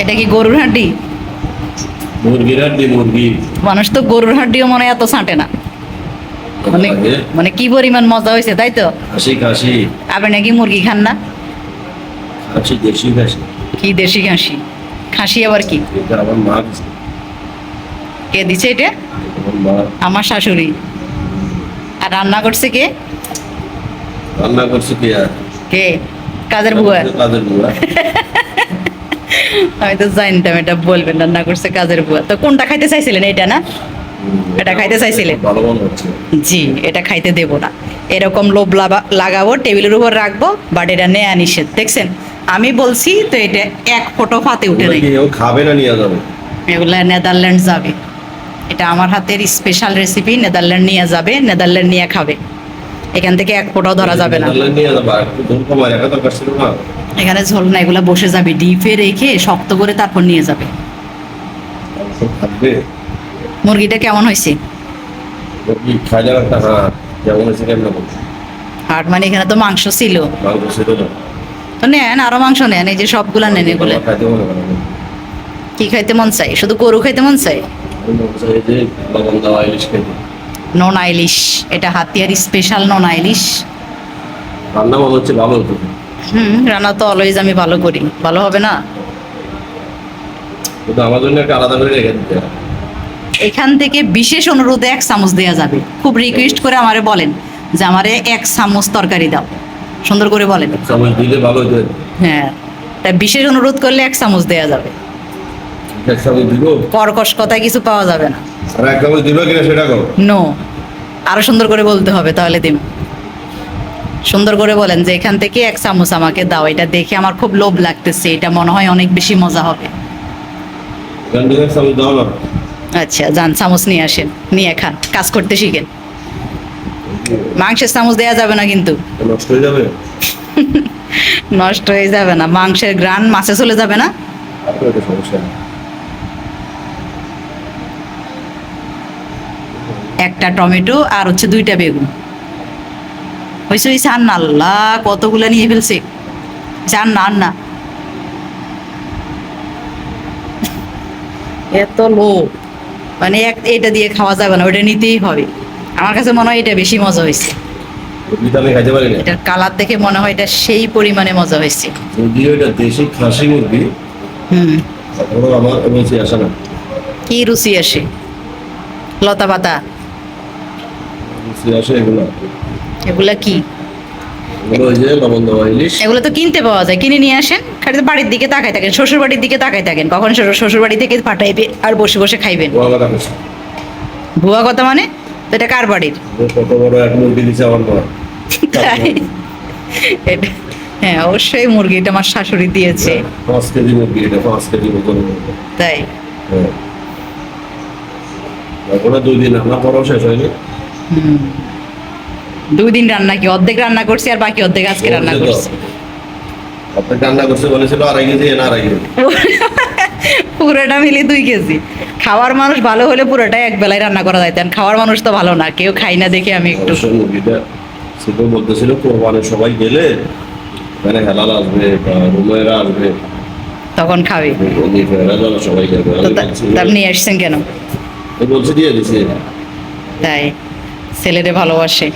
এটা কি গরুর হাড্ডি? মুরগির হাড্ডি মুরগি। মানুষ তো গরুর হাড্ডিও মনে হয় এত ছাঁটে না। মানে মানে কি পরিমাণ মজা হয়েছে তাই তো? খাসি খাসি। আপনি নাকি মুরগি খান না? খাসি দেশি খাসি। কি দেশি খাসি? খাসি আবার কি? আমার মা কে দিছে এটা? আমার শাশুড়ি। আর রান্না করছে কে? রান্না করছে কি? কে? কাজের বুয়া? কাজের বুয়া? আমি তো জানতাম এটা বলবেন রান্না করছে কাজের বুয়া তো কোনটা খাইতে চাইছিলেন এটা না? এটা খাইতে চাইছিলেন? জি এটা খাইতে দেব না। এরকম লোভ লাগাবো টেবিলের উপর রাখব বাট এটা নেয়া নিষেধ। দেখছেন আমি বলছি তো এটা এক ফটো ফাতে উঠে নেই। খাবে না নিয়ে যাবে? এগুলা নেদারল্যান্ড যাবে। এটা আমার হাতের স্পেশাল রেসিপি নেদারল্যান্ড নিয়ে যাবে নেদারল্যান্ড নিয়ে খাবে। এখান থেকে এক ফোটাও ধরা যাবে না। এখানে ঝোল না এগুলা বসে যাবে ডিপে রেখে শক্ত করে তারপর নিয়ে যাবে। মুরগিটা কেমন হয়েছে? হ্যাঁ আর মানে এখানে তো মাংস ছিল। তো। নেন আরও মাংস নেন এই যে সবগুলা নেন এগুলো। কি খাইতে মন চাই শুধু গরু খাইতে মন চাই নন আইলিশ এটা হাতিয়ার স্পেশাল নন আইলিশ রান্না মনে হচ্ছে ভালো হতো। হুম রান্না তো অলওয়েজ আমি ভালো করি। ভালো হবে না? কিন্তু আমার জন্য একটা আলাদা করে রেখে দিতে এখান থেকে বিশেষ অনুরোধে এক চামচ দেওয়া যাবে। খুব রিকোয়েস্ট করে আমারে বলেন যে আমারে এক চামচ তরকারি দাও। সুন্দর করে বলেন। চামচ দিলে ভালো হতো হ্যাঁ তাই বিশেষ অনুরোধ করলে এক চামচ দেওয়া যাবে। এক চামচ দিব? কর্কশ কথায় কিছু পাওয়া যাবে না। আর এক চামচ দিবে কিনা সেটা কো নো আরও সুন্দর করে বলতে হবে তাহলে দিন। সুন্দর করে বলেন যে এখান থেকে এক চামচ আমাকে দাও এটা দেখে আমার খুব লোভ লাগতেছে এটা মনে হয় অনেক বেশি মজা হবে। আচ্ছা যান চামচ নিয়ে আসেন নিয়ে খান কাজ করতে শিখেন। মাংসের চামচ দেওয়া যাবে না কিন্তু। নষ্ট হয়ে যাবে? নষ্ট হয়ে যাবে না মাংসের গ্রান মাছে চলে যাবে না? একটা টমেটো আর হচ্ছে দুইটা বেগুন। হয়েছে হয়েছে আর না আল্লাহ কতগুলো নিয়ে ফেলছে? যান না না। এত লোভ। মানে এক এটা দিয়ে খাওয়া যাবে না ওটা নিতেই হবে। আমার কাছে মনে হয় এটা বেশি মজা হয়েছে এটার কালার দেখে মনে হয় এটা সেই পরিমাণে মজা হয়েছে যদিও এটা দেশি খাসি মুরগি হুম। আমার রুচি আসে না। কি রুচি আসে? লতা পাতা? রুচি আসে এগুলো। এগুলা কি? এগুলো তো কিনতে পাওয়া যায়। কিনে নিয়ে আসেন। খালি তো বাড়ির দিকে তাকাই থাকেন শ্বশুর বাড়ির দিকে তাকাই থাকেন। কখন শ্বশুর বাড়ি থেকে পাঠাইবে আর বসে বসে খাইবেন? ভুয়া কথা মানে? তো এটা কার বাড়ির? কত বড় এক মুরগি দিছে আমার মা এটা- হ্যাঁ অবশ্যই মুরগিটা আমার শাশুড়ি দিয়েছে। পাঁচ কেজি মুরগি এটা পাঁচ কেজি মতন তাই? হ্যাঁ। দুই দিন করাও শেষ হয়নি। হুম। দুই দিন রান্না কি অর্ধেক রান্না করছি আর বাকি অর্ধেক আজকে রান্না করছি। আপনি রান্না করছে বলেছিল আড়াই কেজি না আড়াই কেজি। পুরোটা মিলে দুই কেজি। খাওয়ার মানুষ ভালো হলে পুরোটাই এক বেলায় রান্না করা যাইতেন খাওয়ার মানুষ তো ভালো না কেউ খাই না দেখে আমি একটু। সেটা বলতেছিল সবাই গেলে মানে হেলাল আসবে রুমেরা আসবে। তখন খাবে। সবাই খাবে আপনি আসছেন কেন? বলছি দিয়ে দিছি। তাই ছেলেরে ভালোবাসে।